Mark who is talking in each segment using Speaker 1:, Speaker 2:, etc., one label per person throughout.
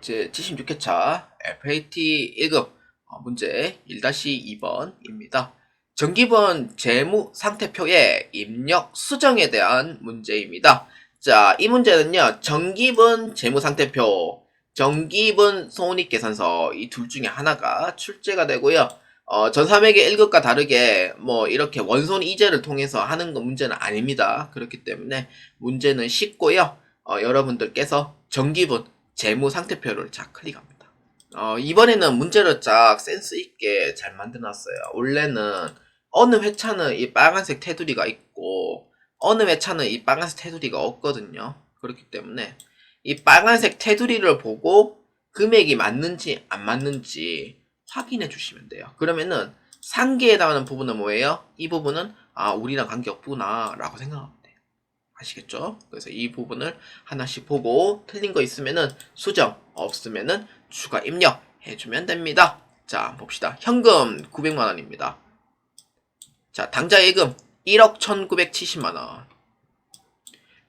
Speaker 1: 제 76회차 FAT 1급 어, 문제 1-2번입니다. 정기분 재무 상태표의 입력 수정에 대한 문제입니다. 자, 이 문제는요, 정기분 재무 상태표, 정기분 손익 계산서 이 둘 중에 하나가 출제가 되고요. 어, 전삼액의 1급과 다르게 뭐 이렇게 원손 이제를 통해서 하는 건 문제는 아닙니다. 그렇기 때문에 문제는 쉽고요. 어, 여러분들께서 정기분 재무 상태표를 쫙 클릭합니다. 어, 이번에는 문제를 쫙 센스 있게 잘 만들어놨어요. 원래는 어느 회차는 이 빨간색 테두리가 있고 어느 회차는 이 빨간색 테두리가 없거든요. 그렇기 때문에 이 빨간색 테두리를 보고 금액이 맞는지 안 맞는지 확인해 주시면 돼요. 그러면은 상계에 해당하는 부분은 뭐예요? 이 부분은 아 우리랑 관계 없구나 라고 돼요. 아시겠죠? 그래서 이 부분을 하나씩 보고 틀린 거 있으면은 수정 없으면은 추가 입력 해주면 됩니다. 자 봅시다. 현금 900만 원입니다. 자 당좌 예금 1억 1970만 원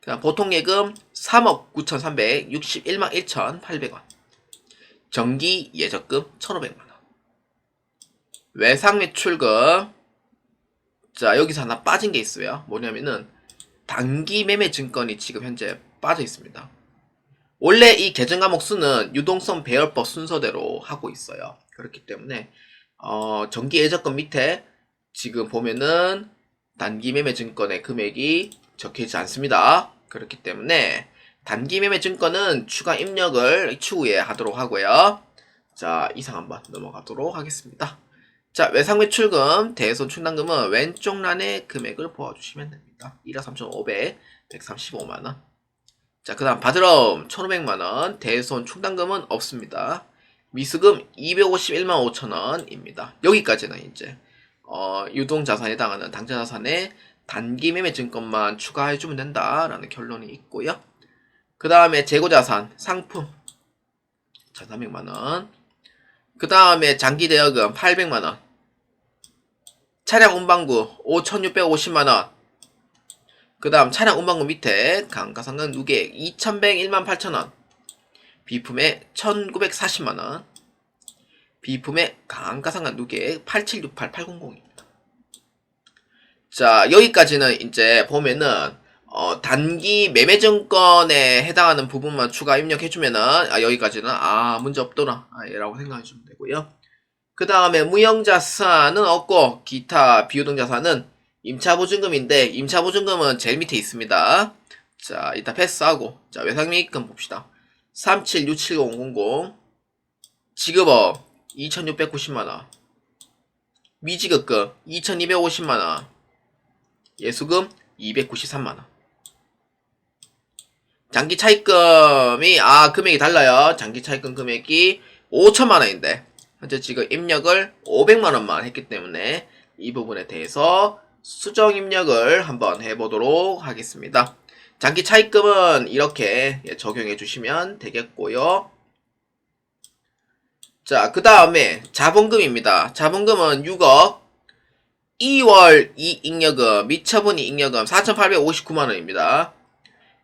Speaker 1: 그다음 보통 예금 3억 9,361만 1,800원 정기 예적금 1,500만 원 외상 매출금 자 여기서 하나 빠진 게 있어요 뭐냐면은 단기 매매 증권이 지금 현재 빠져 있습니다. 원래 이 계정 과목 수는 유동성 배열법 순서대로 하고 있어요. 그렇기 때문에 어, 정기 예적금 밑에 지금 보면은 단기 매매 증권의 금액이 적혀 있지 않습니다. 그렇기 때문에 단기 매매 증권은 추가 입력을 추후에 하도록 하고요. 자 이상 한번 넘어가도록 하겠습니다 자, 외상 매출금, 대손 충당금은 왼쪽 란의 금액을 보아주시면 됩니다. 1억 3,500, 135만원. 자, 그 다음 바드럼 1,500만원, 대손 충당금은 없습니다. 미수금 251만 5천원입니다. 여기까지는 이제, 어, 유동자산에 해당하는 당좌자산에 단기 매매 증권만 추가해주면 된다라는 결론이 있고요. 그 다음에 재고자산, 상품 1,300만원. 그 다음에 장기 대여금 800만원. 차량 운반구 5,650만원. 그 다음 차량 운반구 밑에 감가상각 누계 2,101만 8천원. 비품에 1,940만원. 비품에 감가상각 누계 8768800입니다. 자, 여기까지는 이제 보면은 어, 단기 매매증권에 해당하는 부분만 추가 입력해주면은, 아, 여기까지는, 아, 문제 없더라. 아, 라고 생각해주면 되고요. 그 다음에 무형자산은 없고, 기타 비유동자산은 임차보증금인데, 임차보증금은 제일 밑에 있습니다. 자, 일단 패스하고, 자, 외상매입금 봅시다. 37677000, 지급업 2690만원, 미지급금 2250만원, 예수금 293만원. 장기 차입금이 아 금액이 달라요. 장기 차입금 금액이 5천만 원인데 현재 지금 입력을 500만 원만 했기 때문에 이 부분에 대해서 수정 입력을 한번 해보도록 하겠습니다. 장기 차입금은 이렇게 예, 적용해 주시면 되겠고요. 자, 그 다음에 자본금입니다. 자본금은 6억 2월 이익여금, 미처분 이익여금 4,859만원입니다.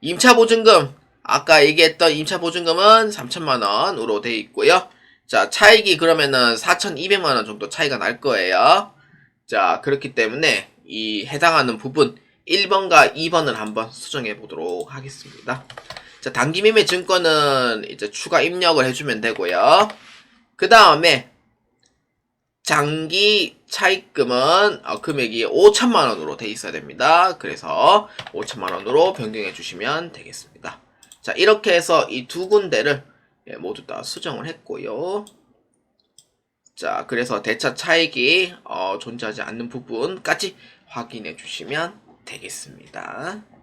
Speaker 1: 임차보증금, 아까 얘기했던 임차보증금은 3천만원으로 되어 있고요. 자, 차익이 그러면은 4,200만원 정도 차이가 날 거예요. 자, 그렇기 때문에 이 해당하는 부분 1번과 2번을 한번 수정해 보도록 하겠습니다. 자, 단기 매매 증권은 이제 추가 입력을 해주면 되고요. 그 다음에 장기 차입금은 어, 금액이 5천만 원으로 돼 있어야 됩니다. 그래서 5천만 원으로 변경해 주시면 되겠습니다. 자 이렇게 해서 이 두 군데를 예, 모두 다 수정을 했고요. 자 그래서 대차 차익이 어, 존재하지 않는 부분까지 확인해 주시면 되겠습니다.